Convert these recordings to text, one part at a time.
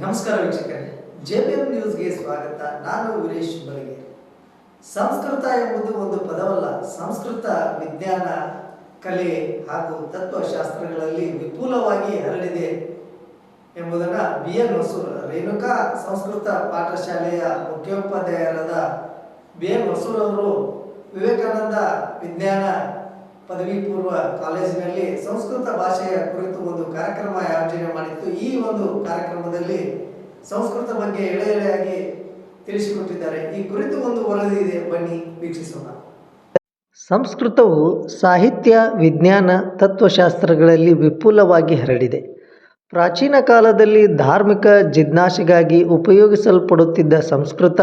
ನಮಸ್ಕಾರ ವೀಕ್ಷಕರೇ. ಜೆಬಿಎಂ ನ್ಯೂಸ್ಗೆ ಸ್ವಾಗತ. ನಾನು ಉರೇಶ್ ಬಲಗೆ ಸಂಸ್ಕೃತ ಎಂಬುದು ಒಂದು ಪದವಲ್ಲ, ಸಂಸ್ಕೃತ ವಿಜ್ಞಾನ, ಕಲೆ ಹಾಗೂ ತತ್ವಶಾಸ್ತ್ರಗಳಲ್ಲಿ ವಿಪುಲವಾಗಿ ಹರಡಿದೆ ಎಂಬುದನ್ನು ಬಿ ಎನ್ ಹೊಸೂರ್ ರೇಣುಕಾ ಸಂಸ್ಕೃತ ಪಾಠಶಾಲೆಯ ಮುಖ್ಯೋಪಾಧ್ಯಾಯರಾದ ಬಿ ಎನ್ ಹೊಸೂರ್ ಅವರು ವಿವೇಕಾನಂದ ವಿಜ್ಞಾನ ಪದವಿ ಪೂರ್ವ ಕಾಲೇಜಿನಲ್ಲಿ ಸಂಸ್ಕೃತ ಭಾಷೆಯ ಕುರಿತು ಒಂದು ಕಾರ್ಯಕ್ರಮ ಆಯೋಜನೆ ಮಾಡಿತ್ತು ಈ ಒಂದು ಕಾರ್ಯಕ್ರಮದಲ್ಲಿ ಸಂಸ್ಕೃತ ಬಗ್ಗೆ ಎಳೆ ಎಳೆಯಾಗಿ ತಿಳಿಸಿಕೊಟ್ಟಿದ್ದಾರೆ. ಈ ಕುರಿತು ಒಂದು ವರದಿ ಇದೆ. ಬನ್ನಿ, ವೀಕ್ಷಿಸೋಣ. ಸಂಸ್ಕೃತವು ಸಾಹಿತ್ಯ, ವಿಜ್ಞಾನ, ತತ್ವಶಾಸ್ತ್ರಗಳಲ್ಲಿ ವಿಪುಲವಾಗಿ ಹರಡಿದೆ. ಪ್ರಾಚೀನ ಕಾಲದಲ್ಲಿ ಧಾರ್ಮಿಕ ಜಿಜ್ಞಾಸೆಗಾಗಿ ಉಪಯೋಗಿಸಲ್ಪಡುತ್ತಿದ್ದ ಸಂಸ್ಕೃತ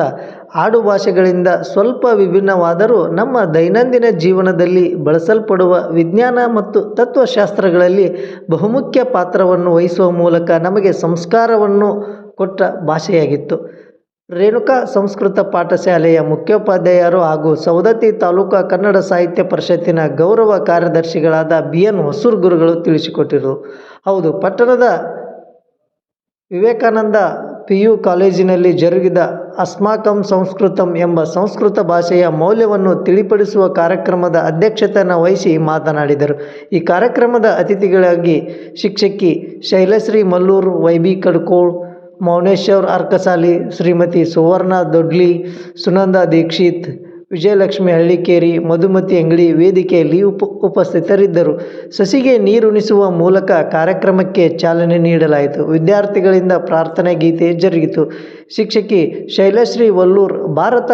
ಆಡುಭಾಷೆಗಳಿಂದ ಸ್ವಲ್ಪ ವಿಭಿನ್ನವಾದರೂ ನಮ್ಮ ದೈನಂದಿನ ಜೀವನದಲ್ಲಿ ಬಳಸಲ್ಪಡುವ ವಿಜ್ಞಾನ ಮತ್ತು ತತ್ವಶಾಸ್ತ್ರಗಳಲ್ಲಿ ಬಹುಮುಖ್ಯ ಪಾತ್ರವನ್ನು ವಹಿಸುವ ಮೂಲಕ ನಮಗೆ ಸಂಸ್ಕಾರವನ್ನು ಕೊಟ್ಟ ಭಾಷೆಯಾಗಿತ್ತು. ರೇಣುಕಾ ಸಂಸ್ಕೃತ ಪಾಠಶಾಲೆಯ ಮುಖ್ಯೋಪಾಧ್ಯಾಯರು ಹಾಗೂ ಸವದತ್ತಿ ತಾಲೂಕಾ ಕನ್ನಡ ಸಾಹಿತ್ಯ ಪರಿಷತ್ತಿನ ಗೌರವ ಕಾರ್ಯದರ್ಶಿಗಳಾದ ಬಿ ಎನ್ ಹೊಸೂರ್ ಗುರುಗಳು ತಿಳಿಸಿಕೊಟ್ಟಿರು. ಹೌದು, ಪಟ್ಟಣದ ವಿವೇಕಾನಂದ ಪಿ ಯು ಕಾಲೇಜಿನಲ್ಲಿ ಜರುಗಿದ ಅಸ್ಮಾಕಂ ಸಂಸ್ಕೃತಂ ಎಂಬ ಸಂಸ್ಕೃತ ಭಾಷೆಯ ಮೌಲ್ಯವನ್ನು ತಿಳಿಪಡಿಸುವ ಕಾರ್ಯಕ್ರಮದ ಅಧ್ಯಕ್ಷತೆಯನ್ನು ವಹಿಸಿ ಮಾತನಾಡಿದರು. ಈ ಕಾರ್ಯಕ್ರಮದ ಅತಿಥಿಗಳಾಗಿ ಶಿಕ್ಷಕಿ ಶೈಲಶ್ರೀ ಮಲ್ಲೂರು, ವೈ ಬಿ ಕಡ್ಕೋಳ್ ಮೌನೇಶ್ವರ್ ಅರ್ಕಸಾಲಿ, ಶ್ರೀಮತಿ ಸುವರ್ಣ ದೊಡ್ಲಿ, ಸುನಂದ ದೀಕ್ಷಿತ್, ವಿಜಯಲಕ್ಷ್ಮಿ ಹಳ್ಳಿಕೇರಿ, ಮಧುಮತಿ ಅಂಗಡಿ ವೇದಿಕೆಯಲ್ಲಿ ಉಪ, ಉಪಸ್ಥಿತರಿದ್ದರು. ಸಸಿಗೆ ನೀರುಣಿಸುವ ಮೂಲಕ ಕಾರ್ಯಕ್ರಮಕ್ಕೆ ಚಾಲನೆ ನೀಡಲಾಯಿತು. ವಿದ್ಯಾರ್ಥಿಗಳಿಂದ ಪ್ರಾರ್ಥನೆ ಗೀತೆ ಜರುಗಿತು. ಶಿಕ್ಷಕಿ ಶೈಲಶ್ರೀ ವಲ್ಲೂರ್, ಭಾರತ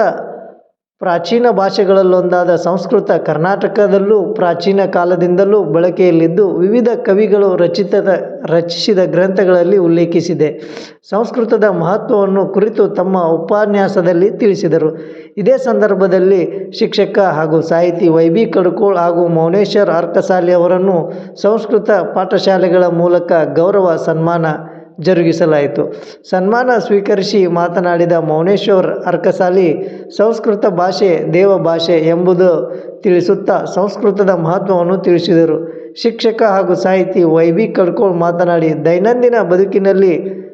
ಪ್ರಾಚೀನ ಭಾಷೆಗಳಲ್ಲೊಂದಾದ ಸಂಸ್ಕೃತ ಕರ್ನಾಟಕದಲ್ಲೂ ಪ್ರಾಚೀನ ಕಾಲದಿಂದಲೂ ಬಳಕೆಯಲ್ಲಿದ್ದು ವಿವಿಧ ಕವಿಗಳು ರಚಿತದ, ರಚಿಸಿದ ಗ್ರಂಥಗಳಲ್ಲಿ ಉಲ್ಲೇಖಿಸಿದೆ. ಸಂಸ್ಕೃತದ ಮಹತ್ವವನ್ನು ಕುರಿತು ತಮ್ಮ ಉಪನ್ಯಾಸದಲ್ಲಿ ತಿಳಿಸಿದರು. ಇದೇ ಸಂದರ್ಭದಲ್ಲಿ ಶಿಕ್ಷಕ ಹಾಗೂ ಸಾಹಿತಿ ವೈ ಬಿ ಕಡ್ಕೋಳ್ ಹಾಗೂ ಮೌನೇಶ್ವರ್ ಅರ್ಕಸಾಲಿ ಅವರನ್ನು ಸಂಸ್ಕೃತ ಪಾಠಶಾಲೆಗಳ ಮೂಲಕ ಗೌರವ ಸನ್ಮಾನ ಜರುಗಿಸಲಾಯಿತು. ಸನ್ಮಾನ ಸ್ವೀಕರಿಸಿ ಮಾತನಾಡಿದ ಮೌನೇಶ್ವರ್, ಅರ್ಕಸಾಲಿ, ಸಂಸ್ಕೃತ ಭಾಷೆ ದೇವ ಭಾಷೆ ಎಂಬುದು ತಿಳಿಸುತ್ತಾ ಸಂಸ್ಕೃತದ ಮಹತ್ವವನ್ನು ತಿಳಿಸಿದರು. ಶಿಕ್ಷಕ ಹಾಗೂ ಸಾಹಿತಿ ವೈ ಬಿ ಕಡ್ಕೋಳ್ ಮಾತನಾಡಿ, ದೈನಂದಿನ ಬದುಕಿನಲ್ಲಿ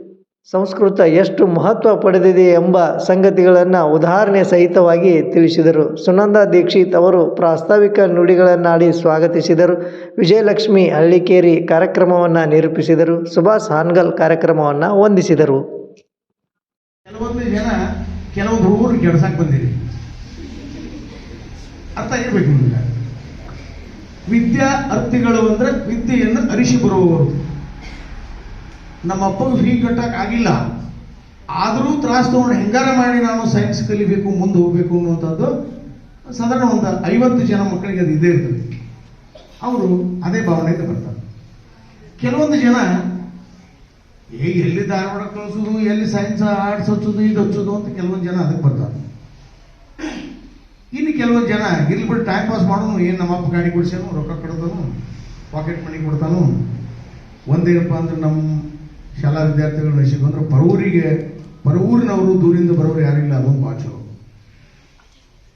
ಸಂಸ್ಕೃತ ಎಷ್ಟು ಮಹತ್ವ ಪಡೆದಿದೆ ಎಂಬ ಸಂಗತಿಗಳನ್ನು ಉದಾಹರಣೆ ಸಹಿತವಾಗಿ ತಿಳಿಸಿದರು. ಸುನಂದ ದೀಕ್ಷಿತ್ ಅವರು ಪ್ರಾಸ್ತಾವಿಕ ನುಡಿಗಳನ್ನಾಡಿ ಸ್ವಾಗತಿಸಿದರು. ವಿಜಯಲಕ್ಷ್ಮಿ ಹಳ್ಳಿಕೇರಿ ಕಾರ್ಯಕ್ರಮವನ್ನು ನಿರೂಪಿಸಿದರು. ಸುಭಾಷ್ ಹಾನ್ಗಲ್ ಕಾರ್ಯಕ್ರಮವನ್ನು ವಂದಿಸಿದರು. ಕೆಲವೊಂದು ಜನ ಕೆಲವು ಹುಡುಗರು ಬಂದಿರಿ. ಅರ್ಥ ವಿದ್ಯಾ ಅರ್ಥಿಗಳು ಅಂದ್ರೆ ವಿದ್ಯೆಯನ್ನು ಅರಿಸಿ ಬರುವವರು. ನಮ್ಮ ಅಪ್ಪಗೆ ಫೀ ಕಟ್ಟಕ್ ಆಗಿಲ್ಲ. ಆದರೂ ತ್ರಾಸ ತಗೊಂಡು ಹೆಂಗಾರ ಮಾಡಿ ನಾನು ಸೈನ್ಸ್ ಕಲಿಬೇಕು, ಮುಂದೆ ಹೋಗ್ಬೇಕು ಅನ್ನುವಂಥದ್ದು ಸಾಧಾರಣ ಒಂದು ಐವತ್ತು ಜನ ಮಕ್ಕಳಿಗೆ ಅದು ಇದೇ ಇರ್ತದೆ. ಅವರು ಅದೇ ಭಾವನೆಯಿಂದ ಬರ್ತಾರೆ. ಕೆಲವೊಂದು ಜನ, ಏ, ಎಲ್ಲಿ ಧಾರವಾಡ ಕಳಿಸೋದು, ಎಲ್ಲಿ ಸೈನ್ಸ್ ಆರ್ಟ್ಸ್ ಹಚ್ಚೋದು, ಇದು ಹಚ್ಚೋದು ಅಂತ ಕೆಲವೊಂದು ಜನ ಅದಕ್ಕೆ ಬರ್ತಾರೆ. ಇನ್ನು ಕೆಲವೊಂದು ಜನ ಇಲ್ಲಿ ಬಿಟ್ಟು ಟೈಮ್ ಪಾಸ್ ಮಾಡೋನು, ಏನು ನಮ್ಮ ಅಪ್ಪ ಗಾಡಿ ಕೊಡ್ಸ್ಯಾನು, ರೊಕ್ಕ ಕೊಡ್ತಾನು ಪಾಕೆಟ್ ಮನಿ ಕೊಡ್ತಾನು. ಒಂದೇನಪ್ಪ ಅಂದ್ರೆ ನಮ್ಮ ಶಾಲಾ ವಿದ್ಯಾರ್ಥಿಗಳು ನಶಿಕು ಅಂದ್ರೆ ಬರೂರಿಗೆ ಪರೂರಿನವರು ದೂರಿಂದ ಬರೋರು ಯಾರಿಲ್ಲ ಅದೊಂದು ಭಾಳ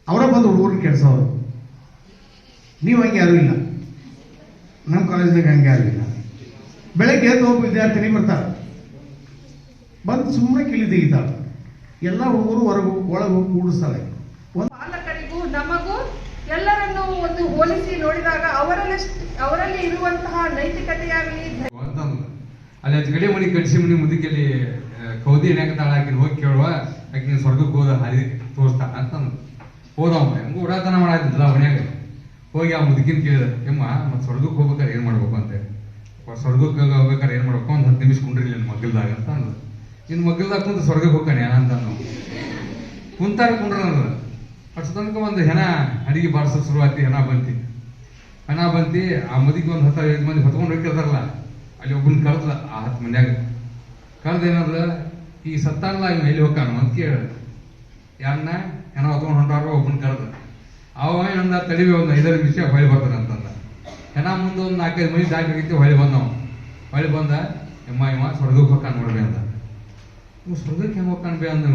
ಅವರ ಬಂದು ಕೆಲಸ ಅವರು. ನೀವು ಹಂಗೆ ಯಾರೂ ಇಲ್ಲ. ನಮ್ಮ ಕಾಲೇಜ್ನಾಗ ಹಂಗೆ ಯಾರೂ ಇಲ್ಲ. ಬೆಳಗ್ಗೆ ಎದ್ದು ಒಬ್ಬ ವಿದ್ಯಾರ್ಥಿನಿ ಬರ್ತಾರೆ. ಬಂದು ಸುಮ್ಮನೆ ಕಿಳಿ ತೆಗಿತಾಳೆ. ಎಲ್ಲ ಹುಡುಗರು ಹೊರಗು, ಒಳಗು ಕೂಡಿಸ್ತಾಳೆ. ಪಾಲಕರಿಗೂ ನಮಗೂ ಎಲ್ಲರನ್ನೂ ಒಂದು ಹೋಲಿಸಿ ನೋಡಿದಾಗ ಅವರಲ್ಲಿ ಅವರಲ್ಲಿ ಇರುವಂತಹ ನೈತಿಕತೆಯಾಗಲಿ ಅಲ್ಲಿ ಅದ್ ಗಡಿ ಮನಿ ಕಡಿಸಿ ಮನಿ ಮುದುಕಲ್ಲಿ ಕೌದಿ ಹೆಣಕತ್ತಾಳ ಆಕಿನ ಹೋಗಿ ಕೇಳುವ ಆಕಿನ ಸ್ವರ್ಗಕ್ಕೆ ಹೋದ ಹಾದಿ ತೋರಿಸ್ತಾಳ ಅಂತಂದು ಹೋದವ ಹೆಂಗ ಉಡಾತನ ಮಾಡಾತಿದ್ದಲ್ಲ ಮನ್ಯಾಗ. ಹೋಗಿ ಆ ಮುದುಕಿನ ಕೇಳಿದ, ಎಮ್ಮ, ಮತ್ತೆ ಸ್ವರ್ಗಕ್ಕೆ ಹೋಗ್ಬೇಕಾರೆ ಏನ್ ಮಾಡ್ಬೇಕು? ಅಂತ ಸ್ವರ್ಗಕ್ಕೆ ಹೋಗ್ಬೇಕಾರೆ ಏನ್ ಮಾಡ್ಬೇಕು? ಒಂದು ಹತ್ತು ನಿಮಿಷ ಕುಂಡ್ರಿ ನಿನ್ನ ಮಗ್ಗಲ್ದಾಗ ಅಂತ ಅಂದ ನಿನ್ನ ಮಗ್ಗಲ್ದಾಗ ಕುಂತ ಸ್ವರ್ಗಕ್ಕೆ ಹೋಗ್ತಾನೆ ಅಂತ ನಾವು ಕುಂತಾರ ಕುಂಡ್ರ ಅಷ್ಟು ತನಕ ಒಂದು ಹೆಣ ಅಡಿಗೆ ಶುರು ಶುರುವಾತಿ, ಹೆಣ ಬಂತಿ. ಹೆಣ ಬಂತಿ, ಆ ಮುದುಕಿ ಒಂದು ಹತ್ತು, ಐದು ಮಂದಿ ಹೊತ್ಕೊಂಡು ಹೋಗಿರ್ತಾರಲ್ಲ ಅಲ್ಲಿ ಒಬ್ಬನ ಕಳ್ದ, ಆ ಹತ್ತು ಮನ್ಯಾಗ ಕಳ್ದ ಏನಂದ್ರ ಈ ಸತ್ತಾನಲ್ಲ ಇವ್ ಎಲ್ಲಿ ಹೋಗ್ಕಾನು ಅಂತ ಕೇಳ ಯಾರನ್ನ ಏನೋ ಹೊತ್ಕೊಂಡು ಹೊಂಟಾರ ಒಬ್ಬನ ಕಳ್ದ. ಅವ ಏನಂದ, ತಡಿವಿ, ಒಂದು ಐದಾರು ನಿಮಿಷ ಹೊಳಿ ಬರ್ತಾನೆ ಅಂತಂದ. ಹೆಣ ಮುಂದೆ ಒಂದು ನಾಲ್ಕೈದು ಮಂದಿ ದಾಖಲಾಗಿತ್ತು ಹೊಳಿ ಬಂದವ ಹೊಳಿ ಬಂದ ಎಮ್ಮ ಇಮ್ಮ ಸ್ವರ್ಗಕ್ಕೆ ಹೋಗ್ತಾನ ನೋಡ್ರಿ ಅಂತ. ನೀವು ಸ್ವರ್ಗಕ್ಕೆ ಹೆಂಗ್ ಹೋಗ್ತಾನ ಬೇ ಅಂದ.